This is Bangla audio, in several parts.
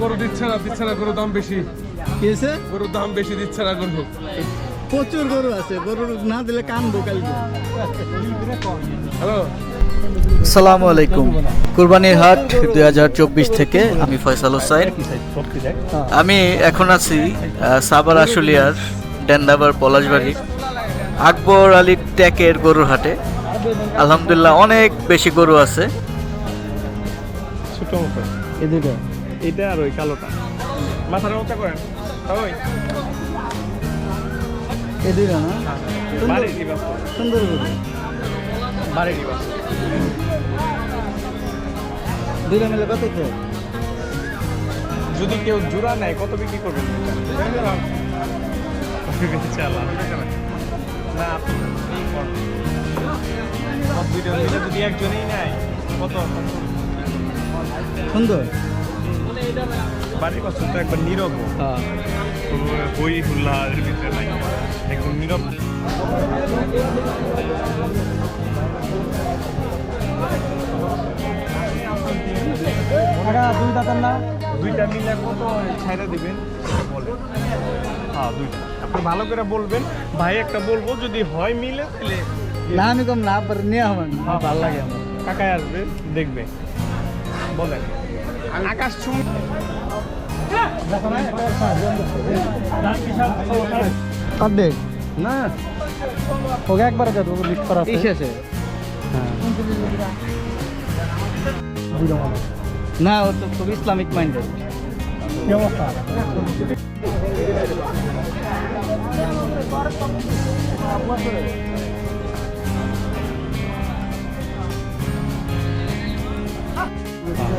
গরু দিচ্ছে না দিচ্ছে না গরুর দাম বেশি। কি হয়েছে? গরুর দাম বেশি দিচ্ছে না গরু। প্রচুর গরু আছে গরু না দিলে কানবো কালকে। হ্যালো? সালামু আলাইকুম। কুরবানির হাট দুই হাজার চব্বিশ থেকে আমি ফয়সাল হোসাইন। আমি এখন আছি সাবার আশুলিয়ার ডেন্ডাবার পলাশবাড়ি আকবর আলী ট্যাকের গরুর হাটে। আলহামদুলিল্লাহ অনেক বেশি গরু আছে। ছোট মতো এই দুটো এটা আর ওই কালোটা। মাথার মতো করেন। ওই। এই দুটো না? বাড়ি দিবা। সুন্দর গরু বাড়ি দিবা। দুটো মিলে কত যদি কেউ জোড়া নেয় কত বিক্রি করবেন? না দুইটা যদি একজনেই নেয় কত? সুন্দর। বাড়ির তো একবার নীরব। হ্যাঁ। বই হুল্লা এর ভিতরে নাই একদম নীরব। দাঁতার না? দুইটা মিলে কত ছাইরা দিবেন? সেটা বলেন। হ্যাঁ দুইটা। আপনি ভালো করে বলবেন। ভাই একটা বলব যদি হয় মিলে তাহলে না আমি কম না পর নিয়ে আমার ভালো লাগে আমার। কাকায় আসবে দেখবে। বলেন। আকাশ ছুম অর্ধেক না। ওকে একবারে যাব লিস্ট করা আছে। আছে না ও তো খুব ইসলামিক মাইন্ডেড কি অবস্থা?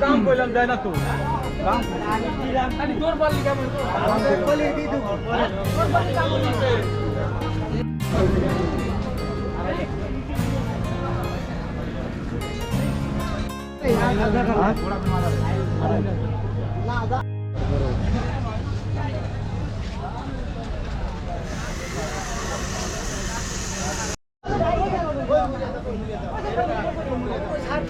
দাম বললাম যায় না তো দাম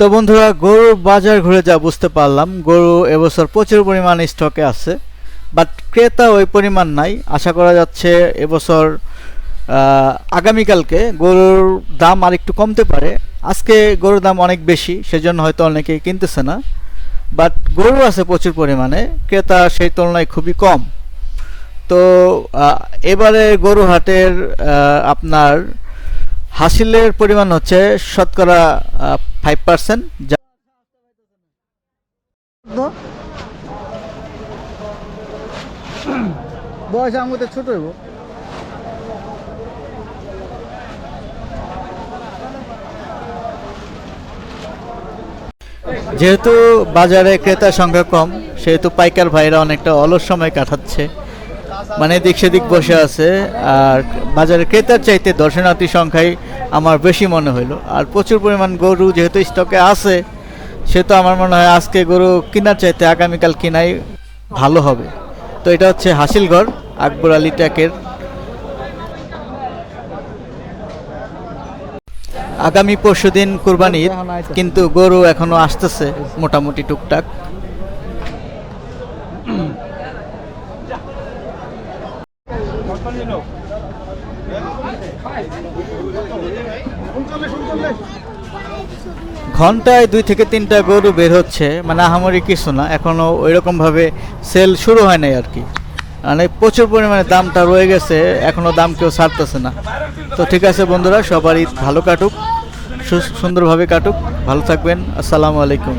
তো বন্ধুরা, গরু বাজার ঘুরে যা বুঝতে পারলাম, গরু এবছর প্রচুর পরিমাণ স্টকে আছে বাট ক্রেতা ওই পরিমাণ নাই। আশা করা যাচ্ছে এবছর আগামীকালকে গরুর দাম আর একটু কমতে পারে। আজকে গরুর দাম অনেক বেশি, সেজন্য হয়তো অনেকেই কিনতেছে না। বাট গরু আছে প্রচুর পরিমাণে, ক্রেতা সেই তুলনায় খুবই কম। তো এবারে গরু হাটের আপনার হাসিলের পরিমাণ হচ্ছে শতকরা ফাইভ পার্সেন্ট বয়স আমাদের ছোট হইব। যেহেতু বাজারে ক্রেতার সংখ্যা কম সেহেতু পাইকার ভাইরা অনেকটা অলস সময় কাটাচ্ছে। মানে এদিক সেদিক বসে আছে। আর বাজারে ক্রেতার চাইতে দর্শনার্থী সংখ্যাই আমার বেশি মনে হইল। আর প্রচুর পরিমাণ গরু যেহেতু স্টকে আছে, সেহেতু আমার মনে হয় আজকে গরু কেনার চাইতে আগামীকাল কেনাই ভালো হবে। তো এটা হচ্ছে হাসিলঘর, আকবর আলী ট্যাকের। আগামী পরশু দিন কুরবানির কিন্তু গরু এখনও আসতেছে মোটামুটি টুকটাক। ঘন্টায় দুই থেকে তিনটা গরু বের হচ্ছে মানে আহামরি কিছু না এখনও ওইরকমভাবে সেল শুরু হয় নাই আর কি। মানে প্রচুর পরিমাণে দামটা রয়ে গেছে এখনও দাম কেউ ছাড়তেছে না। তো ঠিক আছে বন্ধুরা, সবারই ভালো কাটুক সুন্দরভাবে কাটুক, ভালো থাকবেন, আসসালামু আলাইকুম।